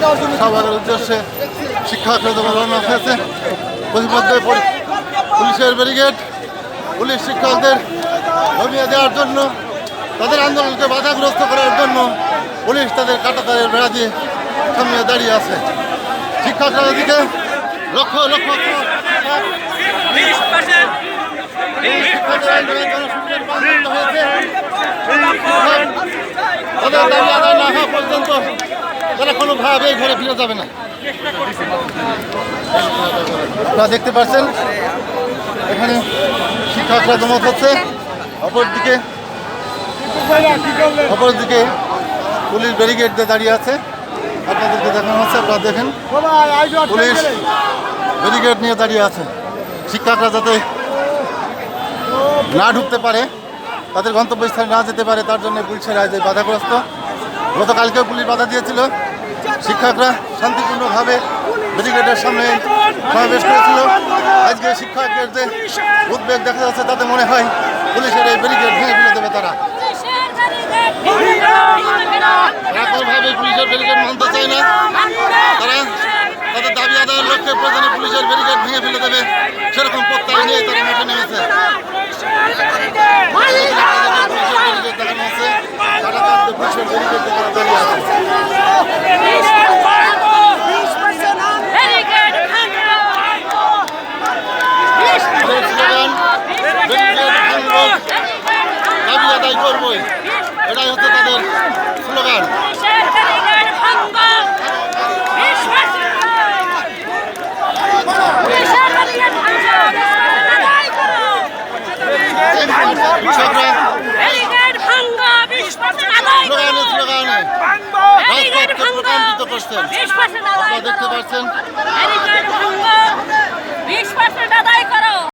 শাহবাগের উদ্দেশ্যে শিক্ষা আক্রান্ত রওনা হয়েছে। প্রতিমধ্যে পুলিশের ব্যারিকেড পুলিশ শিক্ষকদের জমিয়ে দেওয়ার জন্য তাদের আন্দোলনকে বাধাগ্রস্ত করার জন্য পুলিশ তাদের কাটাতারের বেড়া দিয়ে থামিয়ে দাঁড়িয়ে আছে। শিক্ষকরা দিকে লক্ষ লক্ষ তাদের দাবি আদায় না হওয়া পর্যন্ত তারা কোনোভাবে ঘরে ফিরে যাবে না। আপনারা দেখতে পাচ্ছেন, এখানে শিক্ষকরা জমত হচ্ছে অপরদিকে অপরদিকে পুলিশ ব্যারিকেড দিয়ে দাঁড়িয়ে আছে। আপনাদেরকে দেখানো হচ্ছে, আপনারা দেখেন। পুলিশ ব্যারিকেড নিয়ে দাঁড়িয়ে আছে। শিক্ষকরা যাতে না ঢুকতে পারে, তাদের গন্তব্যস্থানে না যেতে পারে, তার জন্য পুলিশের আজ বাধাগ্রস্ত। গতকালকেও পুলিশ বাধা দিয়েছিল। শিক্ষকরা শান্তিপূর্ণভাবে ব্যারিকেডের সামনে সমাবেশ করেছিল। আজকে শিক্ষকদের যে উদ্বেগ দেখা যাচ্ছে, তাতে মনে হয় পুলিশের এই ব্যারিকেড ভেঙে ফেলে দেবে তারা। কোনোভাবে পুলিশের ব্যারিকেড মানতে চায় না। তারা তাদের দাবি আদায়ের লক্ষ্যে প্রয়োজনে পুলিশের ব্যারিকেড ভেঙে ফেলে দেবে। সেরকম প্রত্যয় নিয়ে তারা মাঠে নেমেছে পুলিশের ব্যারিকেড দেখানো হচ্ছে তারা Hiç başına layık olmadı. Hiç başına